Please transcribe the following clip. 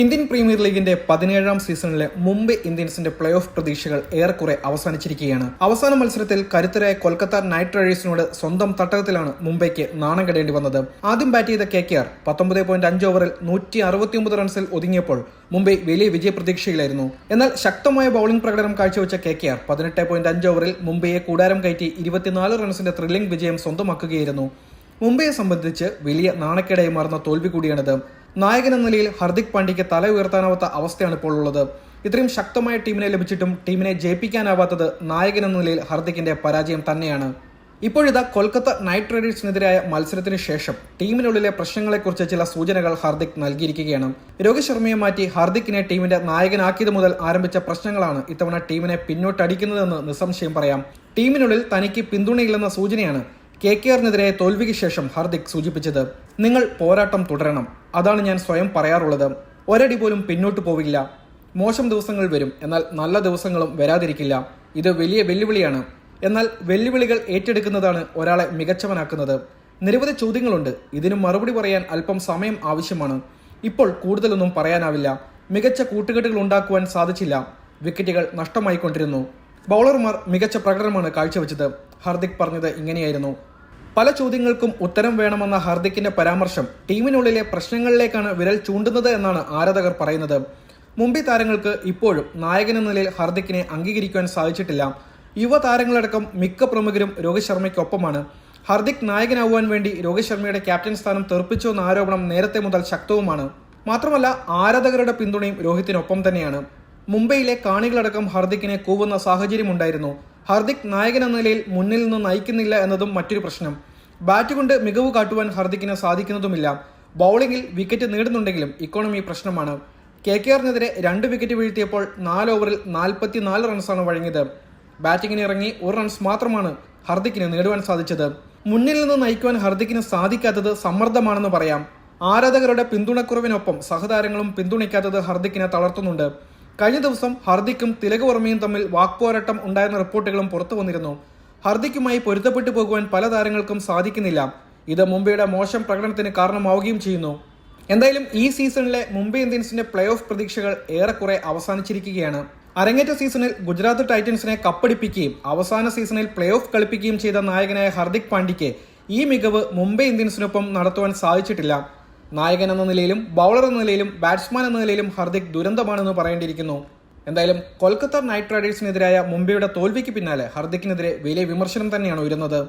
Indian premier ലീഗിന്റെ പതിനേഴാം സീസണിലെ മുംബൈ ഇന്ത്യൻസിന്റെ പ്ലേ ഓഫ് പ്രതീക്ഷകൾ ഏറെക്കുറെ അവസാനിച്ചിരിക്കുകയാണ്. അവസാന മത്സരത്തിൽ കരുത്തരായ കൊൽക്കത്ത നൈറ്റ് റൈഡേഴ്സിനോട് സ്വന്തം തട്ടകത്തിലാണ് മുംബൈക്ക് നാണം കെടേണ്ടി വന്നത്. ആദ്യം ബാറ്റ് ചെയ്ത കെ കെ ആർ പത്തൊമ്പത് പോയിന്റ് അഞ്ച് ഓവറിൽ നൂറ്റി അറുപത്തിയൊമ്പത് റൺസിൽ ഒതുങ്ങിയപ്പോൾ മുംബൈ വലിയ വിജയപ്രതീക്ഷയിലായിരുന്നു. എന്നാൽ ശക്തമായ ബൌളിംഗ് പ്രകടനം കാഴ്ചവെച്ച കെ കെ ആർ പതിനെട്ട് പോയിന്റ് അഞ്ച് ഓവറിൽ മുംബൈയെ കൂടാരം കയറ്റി ഇരുപത്തിനാല് റൺസിന്റെ ത്രില്ലിംഗ് വിജയം സ്വന്തമാക്കുകയായിരുന്നു. മുംബൈയെ സംബന്ധിച്ച് വലിയ നാണക്കേടായി മാറുന്ന തോൽവി കൂടിയാണിത്. നായകൻ എന്ന നിലയിൽ ഹർദിക് പാണ്ഡ്യയ്ക്ക് തല ഉയർത്താനാവാത്ത അവസ്ഥയാണ് ഇപ്പോൾ ഉള്ളത്. ഇത്രയും ശക്തമായ ടീമിനെ ലഭിച്ചിട്ടും ടീമിനെ ജയിപ്പിക്കാനാവാത്തത് നായകൻ എന്ന നിലയിൽ ഹർദിക്കിന്റെ പരാജയം തന്നെയാണ്. ഇപ്പോഴിതാ കൊൽക്കത്ത നൈറ്റ് റൈഡേഴ്സിനെതിരായ മത്സരത്തിന് ശേഷം ടീമിനുള്ളിലെ പ്രശ്നങ്ങളെക്കുറിച്ച് ചില സൂചനകൾ ഹാർദിക് നൽകിയിരിക്കുകയാണ്. രോഹിത് ശർമ്മയെ മാറ്റി ഹാർദിക്കിനെ ടീമിന്റെ നായകനാക്കിയത് മുതൽ ആരംഭിച്ച പ്രശ്നങ്ങളാണ് ഇത്തവണ ടീമിനെ പിന്നോട്ടടിക്കുന്നതെന്ന് നിസ്സംശയം പറയാം. ടീമിനുള്ളിൽ തനിക്ക് പിന്തുണയില്ലെന്ന സൂചനയാണ് കെ കെ ആറിനെതിരെ തോൽവിക്ക് ശേഷം ഹാർദിക് സൂചിപ്പിച്ചത്. നിങ്ങൾ പോരാട്ടം തുടരണം. അതാണ് ഞാൻ സ്വയം പറയാറുള്ളത്. ഒരടി പോലും പിന്നോട്ട് പോവില്ല. മോശം ദിവസങ്ങൾ വരും. എന്നാൽ നല്ല ദിവസങ്ങളും വരാതിരിക്കില്ല. ഇത് വലിയ വെല്ലുവിളിയാണ്. എന്നാൽ വെല്ലുവിളികൾ ഏറ്റെടുക്കുന്നതാണ് ഒരാളെ മികച്ചവനാക്കുന്നത്. നിരവധി ചോദ്യങ്ങളുണ്ട്. ഇതിന് മറുപടി പറയാൻ അല്പം സമയം ആവശ്യമാണ്. ഇപ്പോൾ കൂടുതലൊന്നും പറയാനാവില്ല. മികച്ച കൂട്ടുകെട്ടുകൾ ഉണ്ടാക്കുവാൻ സാധിച്ചില്ല. വിക്കറ്റുകൾ നഷ്ടമായിക്കൊണ്ടിരുന്നു. ബൗളർമാർ മികച്ച പ്രകടനമാണ് കാഴ്ചവെച്ചത്. ഹാർദിക് പറഞ്ഞത് ഇങ്ങനെയായിരുന്നു. പല ചോദ്യങ്ങൾക്കും ഉത്തരം വേണമെന്ന ഹാർദിക്കിന്റെ പരാമർശം ടീമിനുള്ളിലെ പ്രശ്നങ്ങളിലേക്കാണ് വിരൽ ചൂണ്ടുന്നത് എന്നാണ് ആരാധകർ പറയുന്നത്. മുംബൈ താരങ്ങൾക്ക് ഇപ്പോഴും നായകൻ എന്ന നിലയിൽ ഹാർദിക്കിനെ അംഗീകരിക്കുവാൻ സാധിച്ചിട്ടില്ല. യുവതാരങ്ങളടക്കം മിക്ക പ്രമുഖരും രോഹിത് ശർമ്മയ്ക്കൊപ്പമാണ്. ഹാർദിക് നായകനാവാൻ വേണ്ടി രോഹിത് ശർമ്മയുടെ ക്യാപ്റ്റൻ സ്ഥാനം തെറിപ്പിച്ചു എന്ന ആരോപണം നേരത്തെ മുതൽ ശക്തവുമാണ്. മാത്രമല്ല ആരാധകരുടെ പിന്തുണയും രോഹിത്തിനൊപ്പം തന്നെയാണ്. മുംബൈയിലെ കാണികളടക്കം ഹാർദിക്കിനെ കൂവുന്ന സാഹചര്യമുണ്ടായിരുന്നു. ഹാർദിക് നായകൻ എന്ന നിലയിൽ മുന്നിൽ നിന്ന് നയിക്കുന്നില്ല എന്നതും മറ്റൊരു പ്രശ്നം. ബാറ്റ് കൊണ്ട് മികവ് കാട്ടുവാൻ ഹാർദിക്കിന് സാധിക്കുന്നതുമില്ല. ബൗളിംഗിൽ വിക്കറ്റ് നേടുന്നുണ്ടെങ്കിലും ഇക്കോണമി പ്രശ്നമാണ്. കെ കെ ആറിനെതിരെ രണ്ട് വിക്കറ്റ് വീഴ്ത്തിയപ്പോൾ നാല് ഓവറിൽ നാൽപ്പത്തിനാല് റൺസാണ് വഴങ്ങിയത്. ബാറ്റിങ്ങിന് ഇറങ്ങി ഒരു റൺസ് മാത്രമാണ് ഹർദിക്കിന് നേടുവാൻ സാധിച്ചത്. മുന്നിൽ നിന്ന് നയിക്കുവാൻ ഹർദിക്കിന് സാധിക്കാത്തത് സമ്മർദ്ദമാണെന്ന് പറയാം. ആരാധകരുടെ പിന്തുണക്കുറവിനൊപ്പം സഹതാരങ്ങളും പിന്തുണയ്ക്കാത്തത് ഹർദിക്കിനെ തളർത്തുന്നുണ്ട്. കഴിഞ്ഞ ദിവസം ഹർദിക്കും തിലക് വർമ്മയും തമ്മിൽ വാക്പോരാട്ടം ഉണ്ടായിരുന്ന റിപ്പോർട്ടുകളും പുറത്തു വന്നിരുന്നു. ഹർദിക്കുമായി പൊരുത്തപ്പെട്ടു പോകുവാൻ പല താരങ്ങൾക്കും സാധിക്കുന്നില്ല. ഇത് മുംബൈയുടെ മോശം പ്രകടനത്തിന് കാരണമാവുകയും ചെയ്യുന്നു. എന്തായാലും ഈ സീസണിലെ മുംബൈ ഇന്ത്യൻസിന്റെ പ്ലേ ഓഫ് പ്രതീക്ഷകൾ ഏറെക്കുറെ അവസാനിച്ചിരിക്കുകയാണ്. അരങ്ങേറ്റ സീസണിൽ ഗുജറാത്ത് ടൈറ്റൻസിനെ കപ്പടിപ്പിക്കുകയും അവസാന സീസണിൽ പ്ലേ ഓഫ് കളിപ്പിക്കുകയും ചെയ്ത നായകനായ ഹർദിക് പാണ്ഡ്യയ്ക്ക് ഈ മികവ് മുംബൈ ഇന്ത്യൻസിനൊപ്പം നടത്തുവാൻ സാധിച്ചിട്ടില്ല. നായകൻ എന്ന നിലയിലും ബൗളർ എന്ന നിലയിലും ബാറ്റ്സ്മാൻ എന്ന നിലയിലും ഹർദിക് ദുരന്തമാണെന്ന് പറയേണ്ടിയിരിക്കുന്നു. എന്തായാലും കൊൽക്കത്ത നൈറ്റ് റൈഡേഴ്സിനെതിരായ മുംബൈയുടെ തോൽവിക്ക് പിന്നാലെ ഹർദിക്കിനെതിരെ വലിയ വിമർശനം തന്നെയാണ് ഉയരുന്നത്.